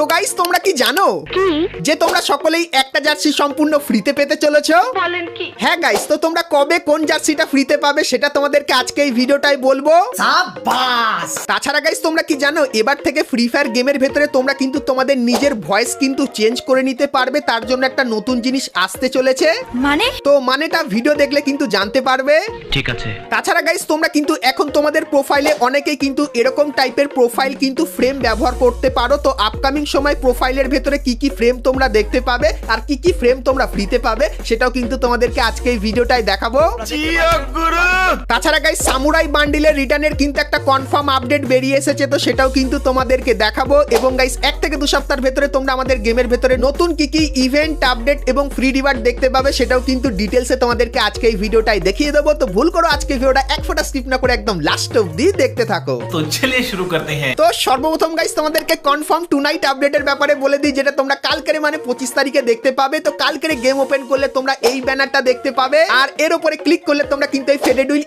তো গাইস তোমরা কি জানো যে তোমরা সকলেই একটা জার্সি সম্পূর্ণ ফ্রিতে পেতে চলেছো? বলেন কি? হ্যাঁ গাইস তো তোমরা কবে কোন জার্সিটা ফ্রিতে পাবে সেটা তোমাদেরকে আজকে এই ভিডিওটাই বলব। সাবাস তাছাড়া গাইস তোমরা কি জানো এবার থেকে ফ্রি ফায়ার গেমের ভেতরে তোমরা কিন্তু তোমাদের নিজের ভয়েস কিন্তু চেঞ্জ করে নিতে পারবে তার জন্য একটা নতুন জিনিস আসতে চলেছে। মানে? তো মানেটা ভিডিও দেখলে কিন্তু জানতে পারবে। ঠিক আছে। তাছাড়া গাইস তোমরা কিন্তু এখন তোমাদের প্রোফাইলে অনেকেই কিন্তু এরকম টাইপের প্রোফাইল কিন্তু ফ্রেম ব্যবহার করতে পারো তো আপকামিং সময় প্রোফাইলের ভেতরে কি কি ফ্রেম তোমরা দেখতে পাবে আর কি কি ফ্রেম তোমরা ফ্রিতে পাবে সেটাও কিন্তু তোমাদেরকে আজকে এই ভিডিওটাই দেখাবো। তাছাড়া গাই সামুরাই বান্ডিলের রিটার্নের কিন্তু একটা কনফার্ম আপডেট বেরিয়ে এসেছে তো সেটাও কিন্তু তোমাদেরকে দেখাবো। এবং গাইস এক থেকে দু সপ্তাহের ভেতরে তোমরা আমাদের গেমের ভেতরে নতুন কি কি ইভেন্ট আপডেট এবং ফ্রি রিওয়ার্ড দেখতে পাবে সেটাও কিন্তু ডিটেলসে তোমাদেরকে আজকে এই ভিডিওটাই দেখিয়ে দেবো। তো ভুল করো আজকে ভিডিওটা এক ফোটা স্কিপ না করে একদম লাস্ট অবধি দেখতে থাকো। তো চলে শুরু করতে হ্যাঁ। তো সর্বপ্রথম গাইস তোমাদেরকে কনফার্ম টুনাইট আপডেট আপডেটের ব্যাপারে বলে দিই, যেটা তোমরা কালকের মানে পঁচিশ তারিখে দেখতে পাবে। তো কালকের গেম ওপেন করলে তোমরা এই ব্যানারটা দেখতে পাবে। আর এর উপরে ক্লিক করলে তোমরা কিন্তু এই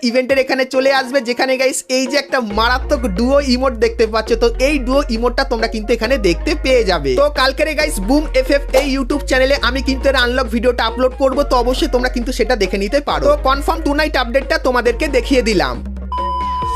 ইভেন্টের এখানে চলে আসবে, যেখানে গাইস এই যে একটা মারাত্মক ডুও ইমোট দেখতে পাচ্ছ। তো এই ডুও ইমোটটা তোমরা কিন্তু এখানে দেখতে পেয়ে যাবে। তো কালকের গাইস বুম এফ এফ এই ইউটিউব চ্যানেলে আমি কিন্তু এর আনলক ভিডিওটা আপলোড করব। তো অবশ্যই তোমরা কিন্তু সেটা দেখে নিতে পারো। কনফার্ম টু নাইট আপডেটটা তোমাদেরকে দেখিয়ে দিলাম।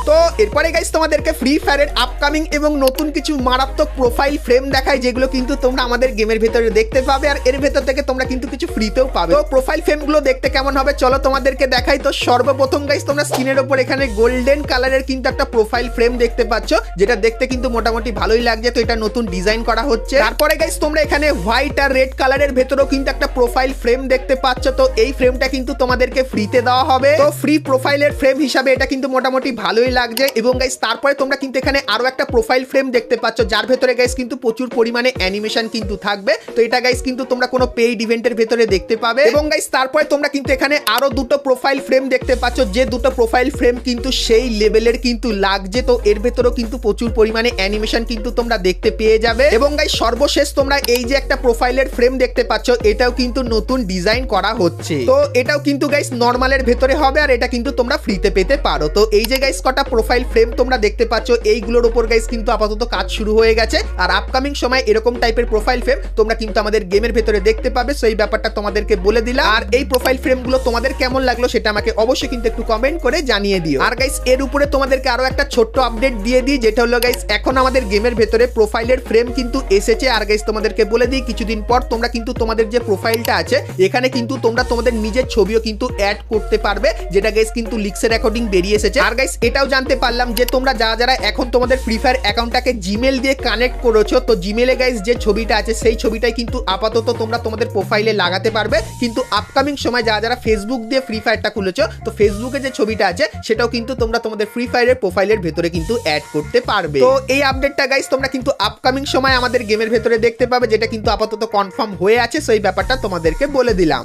তো এরপরে গাইস তোমাদেরকে ফ্রি ফায়ারের আপকামিং এবং নতুন কিছু মারাত্মক প্রোফাইল ফ্রেম দেখায়, যেগুলো কিন্তু তোমরা আমাদের গেমের ভেতরে দেখতে পাবে আর এর ভেতর থেকে তোমরা কিন্তু কিছু ফ্রিতেও পাবে। তো প্রোফাইল ফ্রেমগুলো দেখতে কেমন হবে? চলো তোমাদেরকে দেখাই। তো সর্বপ্রথম গাইস তোমরা স্ক্রিনের ওপর এখানে গোল্ডেন কালারের কিন্তু একটা প্রোফাইল ফ্রেম দেখতে পাচ্ছ, যেটা দেখতে কিন্তু মোটামুটি ভালোই লাগছে। তো এটা নতুন ডিজাইন করা হচ্ছে। তারপরে গাইস তোমরা এখানে হোয়াইট আর রেড কালারের ভেতরেও কিন্তু একটা প্রোফাইল ফ্রেম দেখতে পাচ্ছ। তো এই ফ্রেমটা কিন্তু তোমাদেরকে ফ্রিতে দেওয়া হবে। তো ফ্রি প্রোফাইলের ফ্রেম হিসাবে এটা কিন্তু মোটামুটি ভালোই লাগছে। এবং গাইস তারপরে তোমরা কিন্তু এখানে আরও একটা প্রোফাইল ফ্রেম দেখতে পাচ্ছ। যার ভেতরে গাইস কিন্তু প্রচুর পরিমাণে অ্যানিমেশন কিন্তু থাকবে। তো এটা গাইস কিন্তু তোমরা কোনো পেইড ইভেন্টের ভেতরে দেখতে পাবে। এবং গাইস তারপরে তোমরা কিন্তু এখানে আরও দুটো প্রোফাইল ফ্রেম দেখতে পাচ্ছ। যে দুটো প্রোফাইল ফ্রেম কিন্তু সেই লেভেলের কিন্তু লাগছে। তো এর ভেতরেও কিন্তু প্রচুর পরিমাণে অ্যানিমেশন কিন্তু তোমরা দেখতে পেয়ে যাবে। এবং গাইস সর্বশেষ তোমরা এই যে একটা প্রোফাইলের ফ্রেম দেখতে পাচ্ছ, এটাও কিন্তু নতুন ডিজাইন করা হচ্ছে। তো এটাও কিন্তু গাইস নর্মালের ভেতরে হবে। আর এটা কিন্তু তোমরা ফ্রিতে পেতে পারো। তো এই যে গাইস কটা প্রোফাইল ফ্রেম তোমরা দেখতে পাচ্ছ, এইগুলোর উপর গাইস কিন্তু আপাতত কাজ শুরু হয়ে গেছে। আর আপকামিং সময় এরকম টাইপের প্রোফাইল ফ্রেম তোমরা কিন্তু আমাদের গেমের ভেতরে দেখতে পাবে সেই ব্যাপারটা তোমাদেরকে বলে দিলাম। আর এই প্রোফাইল ফ্রেমগুলো তোমাদের কেমন লাগল সেটা আমাকে অবশ্যই কিন্তু একটু কমেন্ট করে জানিয়ে দিও। আর গাইস এর উপরে তোমাদেরকে আরও একটা ছোট্ট আপডেট দিয়ে দিই, যেটা হলো গাইস এখন আমাদের গেমের ভেতরে প্রোফাইলের ফ্রেম কিন্তু এসেছে। আর গাইস তোমাদেরকে বলে দিই, কিছুদিন পর তোমরা কিন্তু তোমাদের যে প্রোফাইলটা আছে, এখানে কিন্তু তোমরা তোমাদের নিজের ছবিও কিন্তু অ্যাড করতে পারবে, যেটা গাইস কিন্তু লিক্সের অ্যাকর্ডিং বেরিয়ে এসেছে। আর গাইস এটাও জানতে পারলাম যে তোমরা যারা যারা এখন তোমাদের ফ্রি ফায়ার অ্যাকাউন্টটাকে জিমেল দিয়ে কানেক্ট করেছ, তো জিমেলে গাইস যে ছবিটা আছে, সেই ছবিটাই কিন্তু আপাতত তোমরা তোমাদের প্রোফাইলে লাগাতে পারবে। কিন্তু আপকামিং সময় যারা যারা ফেসবুক দিয়ে ফ্রি ফায়ারটা খুলেছো, তো ফেসবুকে যে ছবিটা আছে, সেটাও কিন্তু তোমরা তোমাদের ফ্রি ফায়ারের প্রোফাইলের ভেতরে কিন্তু অ্যাড করতে পারবে। তো এই আপডেটটা গাইস তোমরা কিন্তু আপকামিং সময় আমাদের গেমের ভেতরে দেখতে পাবে, যেটা কিন্তু আপাতত কনফার্ম হয়ে আছে, সেই ব্যাপারটা তোমাদেরকে বলে দিলাম।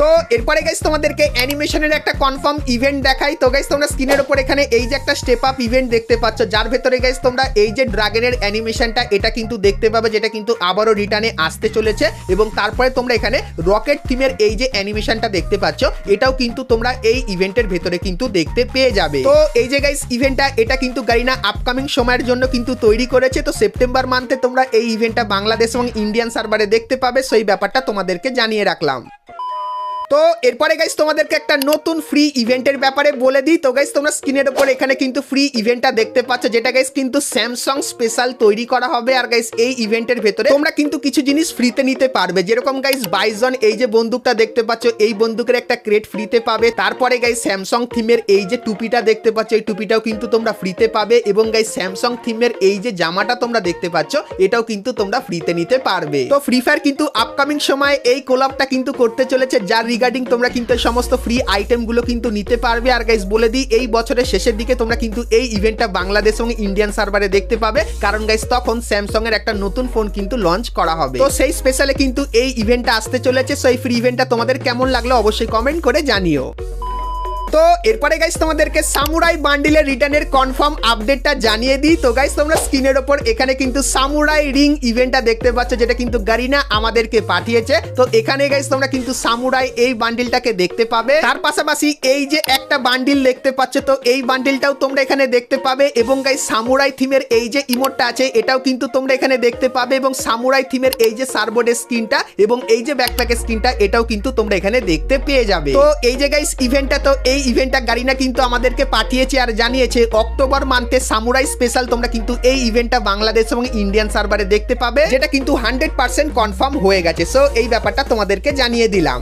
তো এরপরে গাইস তোমাদেরকে অ্যানিমেশনের একটা কনফার্ম ইভেন্ট দেখাই। তো গাইস তোমরা স্ক্রিনের উপর এখানে এই যে একটা স্টেপ আপ ইভেন্ট দেখতে পাচ্ছ, যার ভেতরে গাইস তোমরা এই যে ড্রাগনের অ্যানিমেশনটা এটা কিন্তু দেখতে পাবে, যেটা কিন্তু আবারও রিটার্নে আসতে চলেছে। এবং তারপরে তোমরা এখানে রকেট থিমের এই যে অ্যানিমেশনটা দেখতে পাচ্ছ, এটাও কিন্তু তোমরা এই ইভেন্টের ভেতরে কিন্তু দেখতে পেয়ে যাবে। তো এই যে গাইস ইভেন্টটা এটা কিন্তু গারিনা আপকামিং সময়ের জন্য কিন্তু তৈরি করেছে। তো সেপ্টেম্বর মান্থে তোমরা এই ইভেন্টটা বাংলাদেশ এবং ইন্ডিয়ান সার্ভারে দেখতে পাবে। সেই ব্যাপারটা তোমাদেরকে জানিয়ে রাখলাম। তো এরপরে গাইস তোমাদেরকে একটা নতুন ফ্রি ইভেন্টের ব্যাপারে বলে দিই। তো গাইস তোমরা স্ক্রিনের উপর এখানে কিন্তু ফ্রি ইভেন্টটা দেখতে পাচ্ছ, যেটা গাইস কিন্তু স্যামসাং স্পেশাল তৈরি করা হবে। আর গাইস এই ইভেন্টের ভেতরে তোমরা কিন্তু কিছু জিনিস ফ্রিতে নিতে পারবে। যেরকম গাইস বাইজন এই যে বন্দুকটা দেখতে পাচ্ছ, এই বন্দুকের একটা ক্রেট ফ্রিতে পাবে। তারপরে গাইস স্যামসাং থিমের এই যে টুপিটা দেখতে পাচ্ছ, এই টুপিটাও কিন্তু তোমরা ফ্রিতে পাবে। এবং গাইস স্যামসাং থিমের এই যে জামাটা তোমরা দেখতে পাচ্ছ, এটাও কিন্তু তোমরা ফ্রিতে নিতে পারবে। তো ফ্রি ফায়ার কিন্তু আপকামিং সময় এই কোলাপটা কিন্তু করতে চলেছে, যার রিগার্ডিং তোমরা কিন্তু এই সমস্ত ফ্রি আইটেমগুলো কিন্তু নিতে পারবে। আর গাইজ বলে দিই, এই বছরের শেষের দিকে তোমরা কিন্তু এই ইভেন্টটা বাংলাদেশ এবং ইন্ডিয়ান সার্ভারে দেখতে পাবে। কারণ গাইজ তখন স্যামসং এর একটা নতুন ফোন কিন্তু লঞ্চ করা হবে। তো সেই স্পেশালে কিন্তু এই ইভেন্টটা আসতে চলেছে। সেই ফ্রি ইভেন্টটা তোমাদের কেমন লাগল অবশ্যই কমেন্ট করে জানিও। তো এরপরে গাইস তোমাদেরকে সামুরাই বান্ডিলের রিটার্নের কনফার্ম আপডেটটা জানিয়ে দিই। তো গাইস তোমরা স্ক্রিনের ওপর এখানে কিন্তু সামুরাই রিং ইভেন্টটা দেখতে পাচ্ছ, যেটা কিন্তু গারিনা আমাদেরকে পাঠিয়েছে। তো এখানে গাইস তোমরা কিন্তু সামুরাই এই বান্ডিলটাকে দেখতে পাবে। তার পাশাপাশি এই যে একটা বান্ডিল দেখতে পাচ্ছ, তো এই বান্ডিলটাও তোমরা এখানে দেখতে পাবে এবং গাইস সামুরাই থিমের এই যে ইমোটটা আছে, এটাও কিন্তু তোমরা এখানে দেখতে পাবে এবং সামুরাই থিমের এই যে সার্বোর্ডের স্ক্রিনটা এবং এই যে ব্যাকপ্যাকের স্ক্রিনটা এটাও কিন্তু তোমরা এখানে দেখতে পেয়ে যাবে। তো এই যে গাইস ইভেন্টটা তো এই ইভেন্টটা গারিনা কিন্তু আমাদেরকে পাঠিয়েছে আর জানিয়েছে, অক্টোবর মান্থে সামুরাই স্পেশাল তোমরা কিন্তু এই ইভেন্টটা বাংলাদেশ এবং ইন্ডিয়ান সার্ভারে দেখতে পাবে, যেটা কিন্তু হান্ড্রেড পার্সেন্ট কনফার্ম হয়ে গেছে। সো এই ব্যাপারটা তোমাদেরকে জানিয়ে দিলাম।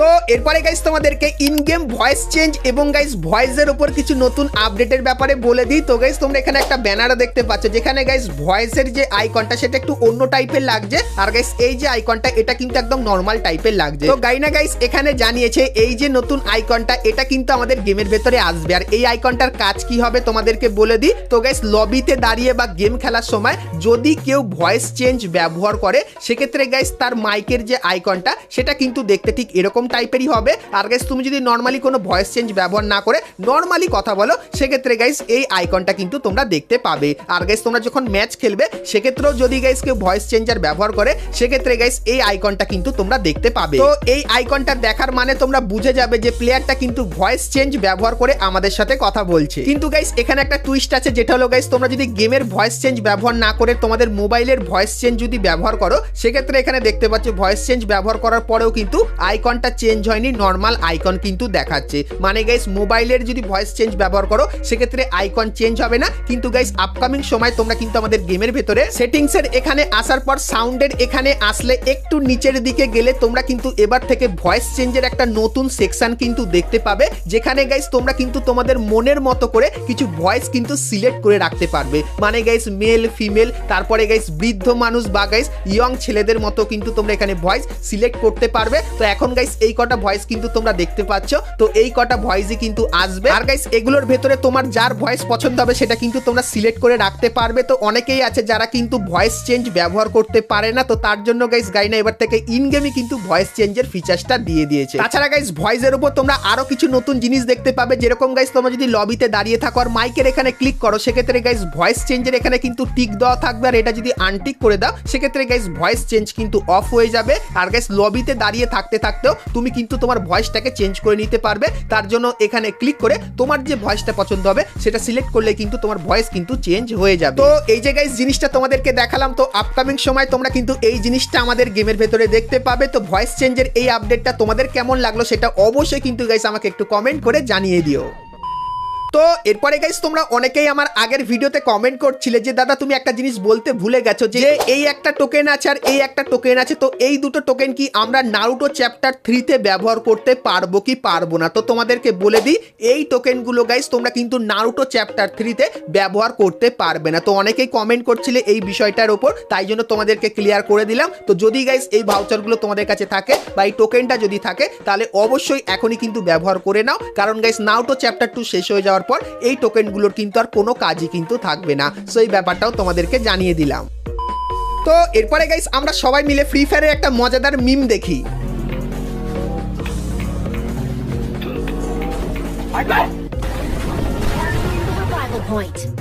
তো এরপরে গাইস তোমাদেরকে ইন গেম ভয়েস চেঞ্জ এবং গাইস ভয়েসের উপর কিছু নতুন আপডেটের ব্যাপারে বলে দিই। তো গাইস তোমরা এখানে একটা ব্যানারও দেখতে পাচ্ছ, যেখানে গাইস ভয়েসের যে আইকনটা সেটা একটু অন্য টাইপের লাগছে। আর গাইস এই যে আইকনটা এটা কিন্তু একদম নর্মাল টাইপের লাগছে। তো গাইনা গাইস এখানে জানিয়েছে, এই যে নতুন আইকনটা এটা কিন্তু আমাদের গেমের ভেতরে আসবে। আর এই আইকনটার কাজ কি হবে তোমাদেরকে বলে দিই। তো গাইস লবিতে দাঁড়িয়ে বা গেম খেলার সময় যদি কেউ ভয়েস চেঞ্জ ব্যবহার করে, সেক্ষেত্রে গাইস তার মাইকের যে আইকনটা সেটা কিন্তু দেখতে ঠিক এরকম টাইপেরই হবে। আর গাইস তুমি যদি নর্মালি কোনো ভয়েস চেঞ্জ ব্যবহার না করে নর্মালি কথা বলো, সেক্ষেত্রে গাইস এই আইকনটা কিন্তু তোমরা দেখতে পাবে। আর গাইস তোমরা যখন ম্যাচ খেলবে, সেক্ষেত্রেও যদি গাইস কেউ ভয়েস চেঞ্জার ব্যবহার করে, সেক্ষেত্রে গাইস এই আইকনটা কিন্তু তোমরা দেখতে পাবে। তো এই আইকনটা দেখার মানে তোমরা বুঝে যাবে যে প্লেয়ারটা কিন্তু ভয়েস চেঞ্জ ব্যবহার করে আমাদের সাথে কথা বলছে। কিন্তু গাইস এখানে একটা টুইস্ট আছে, যেটা হলো গাইস তোমরা যদি গেমের ভয়েস চেঞ্জ ব্যবহার না করে তোমাদের মোবাইলের ভয়েস চেঞ্জ যদি ব্যবহার করো, সেক্ষেত্রে এখানে দেখতে পাচ্ছ ভয়েস চেঞ্জ ব্যবহার করার পরেও কিন্তু আইকনটা চেঞ্জ হয়নি নর্মাল আইকন কিন্তু দেখাচ্ছে। মানে গাইস মোবাইলের যদি ভয়েস চেঞ্জ ব্যবহার করো, সেক্ষেত্রে আইকন চেঞ্জ হবে না। কিন্তু গাইস আপকামিং সময় তোমরা কিন্তু আমাদের গেমের ভেতরে সেটিংস এর এখানে আসার পর সাউন্ডের এখানে আসলে একটু নিচের দিকে গেলে তোমরা কিন্তু এবার থেকে ভয়েস চেঞ্জের একটা নতুন সেকশন কিন্তু দেখতে পাবে। যেখানে গাইস তোমরা কিন্তু তোমাদের মনের মতো করে কিছু ভয়েস কিন্তু সিলেক্ট করে রাখতে পারবে। মানে গাইস মেল ফিমেল তারপরে গাইস বৃদ্ধ মানুষ বা গাইস ইয়ং ছেলেদের মতো কিন্তু তোমরা এখানে ভয়েস সিলেক্ট করতে পারবে। তো এখন গাইস এই কটা ভয়েস কিন্তু তোমরা দেখতে পাচ্ছ। তো এই কটা ভয়েসই কিন্তু আসবে। আর গাইস এগুলোর ভেতরে তোমার যার ভয়েস পছন্দ হবে, সেটা কিন্তু তোমরা সিলেক্ট করে রাখতে পারবে। তো অনেকেই আছে যারা কিন্তু ভয়েস চেঞ্জ ব্যবহার করতে পারে না। তো তার জন্য গাইস গাইনা এবার থেকে ইন গেমই কিন্তু ভয়েস চেঞ্জের ফিচার্সটা দিয়ে দিয়েছে। তাছাড়া গাইস ভয়েসের উপর তোমরা আরও কিছু নতুন জিনিস দেখতে পাবে। যেরকম গাইস তোমরা যদি লবিতে দাঁড়িয়ে থাকো আর মাইকের এখানে ক্লিক করো, সেক্ষেত্রে গাইস ভয়েস চেঞ্জের এখানে কিন্তু টিক দেওয়া থাকবে। আর এটা যদি আনটিক করে দাও, সেক্ষেত্রে গাইস ভয়েস চেঞ্জ কিন্তু অফ হয়ে যাবে। আর গাইস লবিতে দাঁড়িয়ে থাকতে থাকতেও তুমি কিন্তু তোমার ভয়েসটাকে চেঞ্জ করে নিতে পারবে। তার জন্য এখানে ক্লিক করে তোমার যে ভয়েসটা পছন্দ হবে, সেটা সিলেক্ট করলে কিন্তু তোমার ভয়েস কিন্তু চেঞ্জ হয়ে যাবে। তো এই যে গাইস জিনিসটা তোমাদেরকে দেখালাম, তো আপকামিং সময় তোমরা কিন্তু এই জিনিসটা আমাদের গেমের ভেতরে দেখতে পাবে। তো ভয়েস চেঞ্জের এই আপডেটটা তোমাদের কেমন লাগল, সেটা অবশ্যই কিন্তু গাইস আমাকে একটু কমেন্ট করে জানিয়ে দিও। তো এরপরে গাইস তোমরা অনেকেই আমার আগের ভিডিওতে কমেন্ট করছিলে যে, দাদা, তুমি একটা জিনিস বলতে ভুলে গেছো যে, এই একটা টোকেন আছে আর এই একটা টোকেন আছে, তো এই দুটো টোকেন কি আমরা নারুটো চ্যাপ্টার থ্রিতে ব্যবহার করতে পারব কি পারব না? তো তোমাদেরকে বলে দিই, এই টোকেনগুলো গাইস তোমরা কিন্তু নারুটো চ্যাপ্টার থ্রিতে ব্যবহার করতে পারবে না। তো অনেকেই কমেন্ট করছিলে এই বিষয়টার ওপর, তাই জন্য তোমাদেরকে ক্লিয়ার করে দিলাম। তো যদি গাইস এই ভাউচারগুলো তোমাদের কাছে থাকে বা এই টোকেনটা যদি থাকে, তাহলে অবশ্যই এখনই কিন্তু ব্যবহার করে নাও। কারণ গাইস নারুটো চ্যাপ্টার টু শেষ হয়ে যাওয়ার পর এই টোকেনগুলোর কিন্তু আর কোনো কাজই কিন্তু থাকবে না। সো এই ব্যাপারটাও তোমাদেরকে জানিয়ে দিলাম। তো, এরপরে গাইস আমরা সবাই মিলে ফ্রি ফায়ারের একটা মজাদার মিম দেখি। Point.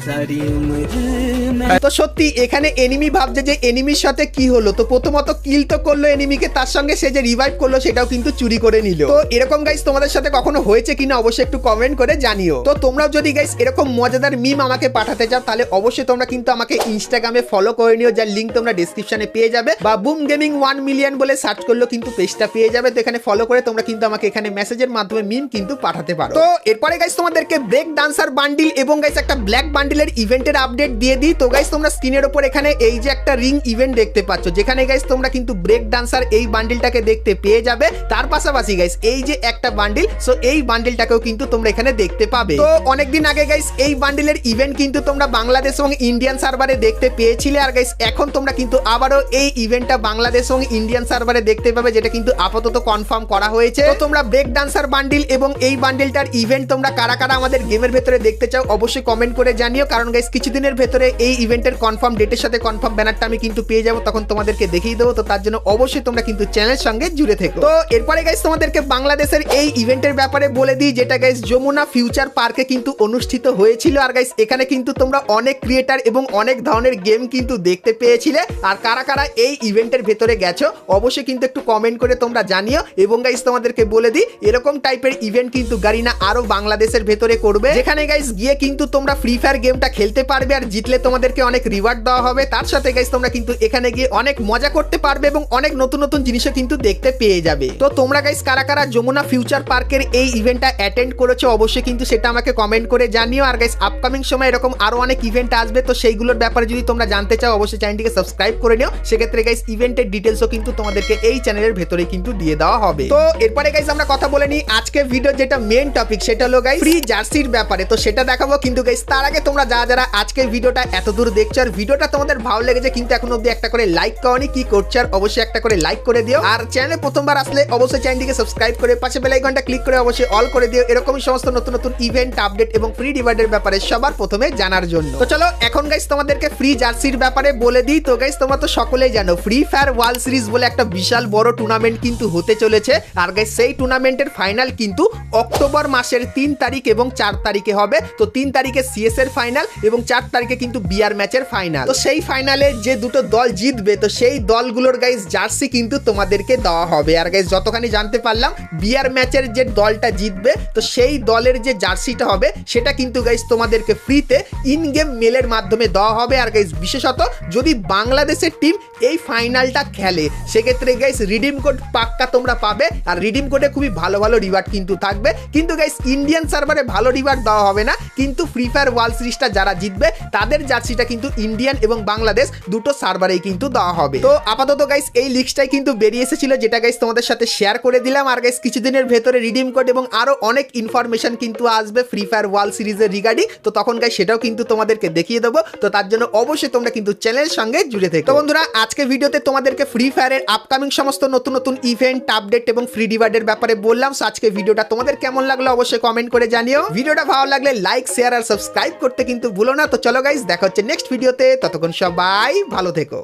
তো সত্যি, এখানে এনিমি ভাবছে যে এনিমির সাথে কি হলো? তো প্রথমত কিল তো করল এনিমিকে তার সঙ্গে সে যে রিভাইভ করল সেটাও কিন্তু চুরি করে নিল। তো এরকম গাইস তোমাদের সাথে কখনো হয়েছে কিনা অবশ্যই একটু কমেন্ট করে জানিও। তো তোমরাও যদি গাইস এরকম মজাদার মিম আমাকে পাঠাতে চাও, তাহলে অবশ্যই তোমরা কিন্তু আমাকে ইনস্টাগ্রামে ফলো করে নিও, যার লিঙ্ক তোমরা ডিসক্রিপশনে পেয়ে যাবে। বা বুম গেমিং ওয়ান মিলিয়ন বলে সার্চ করলেও কিন্তু পেজটা পেয়ে যাবে। তো এখানে ফলো করে তোমরা কিন্তু আমাকে এখানে মেসেজের মাধ্যমে মিম কিন্তু পাঠাতে পারো। তো এরপরে গাইস তোমাদেরকে ব্রেক ডান্সার বান্ডিল এবং গাইস একটা ব্ল্যাক বান্ডিলের ইভেন্টের আপডেট দিয়ে দিই। তো গাইস তোমরা স্ক্রিনের উপর এখানে এই যে একটা রিং ইভেন্ট দেখতে পাচ্ছ। যেখানে গাইস তোমরা কিন্তু ব্রেক ডান্সার এই বান্ডিলটাকে দেখতে পেয়ে যাবে। তার পাশাপাশি গাইস এই যে একটা বান্ডিল সো এই বান্ডিলটাকেও কিন্তু তোমরা এখানে দেখতে পাবে। তো অনেকদিন আগে গাইস এই বান্ডিলের ইভেন্ট কিন্তু তোমরা বাংলাদেশ এবং ইন্ডিয়ান সার্ভারে দেখতে পেয়েছিলে। আর গাইস এখন তোমরা কিন্তু আবারও এই ইভেন্টটা বাংলাদেশ এবং ইন্ডিয়ান সার্ভারে দেখতে পাবে, যেটা কিন্তু আপাতত কনফার্ম করা হয়েছে। তো তোমরা ব্রেক ডান্সার বান্ডিল এবং এই বান্ডিলটার ইভেন্ট তোমরা কারা কারা আমাদের গেমের ভেতরে দেখতে চাও, অবশ্যই কমেন্ট করে জানিও। নিও, কারণ গাইস কিছুদিনের ভেতরে এই ইভেন্টের কনফার্ম ডেটের সাথে কনফার্ম ব্যানারটা আমি কিন্তু পেয়ে যাব, তখন তোমাদেরকে দেখিয়ে দেবো, তো তার জন্য অবশ্যই তোমরা কিন্তু চ্যানেলের সঙ্গে জুড়ে থেকো। তো এরপরে গাইস তোমাদেরকে বাংলাদেশের এই ইভেন্টের ব্যাপারে বলে দিই, যেটা গাইস যমুনা ফিউচার পার্কে কিন্তু অনুষ্ঠিত হয়েছিল। আর গাইস এখানে কিন্তু তোমরা অনেক ক্রিয়েটার এবং অনেক ধরনের গেম কিন্তু দেখতে পেয়েছিলে। আর কারা কারা এই ইভেন্টের ভেতরে গেছো, অবশ্যই কিন্তু একটু কমেন্ট করে তোমরা জানিও। এবং গাইস তোমাদেরকে বলে দিই, এরকম টাইপের ইভেন্ট কিন্তু গারিনা আরও বাংলাদেশের ভেতরে করবে। যেখানে গাইস গিয়ে কিন্তু তোমরা ফ্রি ফায়ার গেমটা খেলতে পারবে আর জিতলে তোমাদেরকে অনেক রিওয়ার্ড দেওয়া হবে। তার সাথে গাইস তোমরা কিন্তু এখানে গিয়ে অনেক মজা করতে পারবে এবং অনেক নতুন নতুন জিনিসও কিন্তু দেখতে পেয়ে যাবে। তো তোমরা গাইস কারা কারা যমুনা ফিউচার পার্কের এই ইভেন্টটা অ্যাটেন্ড করেছ, অবশ্যই কিন্তু সেটা আমাকে কমেন্ট করে জানিও। আর গাইস আপকামিং সময় এরকম আরও অনেক ইভেন্ট আসবে, তো সেইগুলোর ব্যাপারে যদি তোমরা জানতে চাও, অবশ্যই চ্যানেলটিকে সাবস্ক্রাইব করে নিও। সেক্ষেত্রে গাইস ইভেন্টের ডিটেলসও কিন্তু তোমাদেরকে এই চ্যানেলের ভেতরে কিন্তু দিয়ে দেওয়া হবে। তো এরপরে গাইস আমরা কথা বলে নিই আজকে ভিডিও যেটা মেন টপিক সেটা হলো গাইস ফ্রি জার্সির ব্যাপারে। তো সেটা দেখাবো কিন্তু গাইস তার আগে তোমরা যারা যারা আজকের ভিডিওটা এত দূর দেখছ আর ভিডিওটা তোমাদের ভালো লেগেছে, কিন্তু এখন অব্দি একটা করে লাইক করনি, কি করছ আর অবশ্যই একটা করে লাইক করে দিও। আর চ্যানেলে প্রথমবার আসলে অবশ্যই চ্যানেলটিকে সাবস্ক্রাইব করে পাশে বেল আইকনটা ক্লিক করে অবশ্যই অল করে দিও। এরকমই সমস্ত নতুন নতুন ইভেন্ট আপডেট এবং ফ্রি ডিভাইডের ব্যাপারে সবার প্রথমে জানার জন্য। তো চলো, এখন গাইস তোমাদেরকে ফ্রি জার্সির ব্যাপারে বলে দিই। তো গাইস তোমরা তো সকলেই জানো ফ্রি ফায়ার ওয়ার্ল্ড সিরিজ বলে একটা বিশাল বড় টুর্নামেন্ট কিন্তু হতে চলেছে। আর গাইস সেই টুর্নামেন্টের ফাইনাল কিন্তু অক্টোবর মাসের তিন তারিখ এবং চার তারিখে হবে। তো তিন তারিখে সিএস এর ফাইনাল এবং চার তারিখে কিন্তু বিআর ম্যাচের ফাইনাল তো সেই ফাইনালে যে দুটো দল জিতবে, তো সেই দলগুলোর গাইস জার্সি কিন্তু তোমাদেরকে দেওয়া হবে। আর গাইস যতখানি জানতে পারলাম বিআর ম্যাচের যে দলটা জিতবে, তো সেই দলের যে জার্সিটা হবে, সেটা কিন্তু গাইস তোমাদেরকে ফ্রিতে ইন গেম মেলের মাধ্যমে দেওয়া হবে। আর গাইস বিশেষত যদি বাংলাদেশের টিম এই ফাইনালটা খেলে, সেক্ষেত্রে গাইস রিডিম কোড পাক্কা তোমরা পাবে। আর রিডিম কোডে খুবই ভালো ভালো রিওয়ার্ড কিন্তু থাকবে। কিন্তু গাইস ইন্ডিয়ান সার্ভারে ভালো রিওয়ার্ড দেওয়া হবে না। কিন্তু ফ্রি ফায়ার ওয়ার্ল্ড সিরিজটা যারা জিতবে, তাদের জার্সিটা কিন্তু ইন্ডিয়ান এবং বাংলাদেশ দুটো সার্ভারেই কিন্তু দেওয়া হবে। তো আপাতত গাইস এই লিস্টটাই কিন্তু বেরিয়ে এসেছিল, যেটা গাইস তোমাদের সাথে শেয়ার করে দিলাম। আর গাইস কিছুদিনের ভেতরে রিডিম কোড এবং আরও অনেক ইনফরমেশন কিন্তু আসবে ফ্রি ফায়ার ওয়ার্ল্ড সিরিজের রিগার্ডিং তো তখন গাইস সেটাও কিন্তু তোমাদেরকে দেখিয়ে দেবো। তো তার জন্য অবশ্যই তোমরা কিন্তু চ্যানেলের সঙ্গে জুড়ে থেকো। তো বন্ধুরা, আজকে ভিডিওতে তোমাদেরকে ফ্রি ফায়ারের আপকামিং সমস্ত নতুন নতুন ইভেন্ট আপডেট এবং ফ্রি ডিভাইডের ব্যাপারে বললাম। So আজকে ভিডিওটা তোমাদের কেমন লাগল অবশ্যই কমেন্ট করে জানিও। ভিডিওটা ভালো লাগলে লাইক শেয়ার আর সাবস্ক্রাইব করতে কিন্তু ভুলো না। তো চলো গাইস দেখা হচ্ছে নেক্সট ভিডিওতে ততক্ষণ সবাই ভালো থেকো।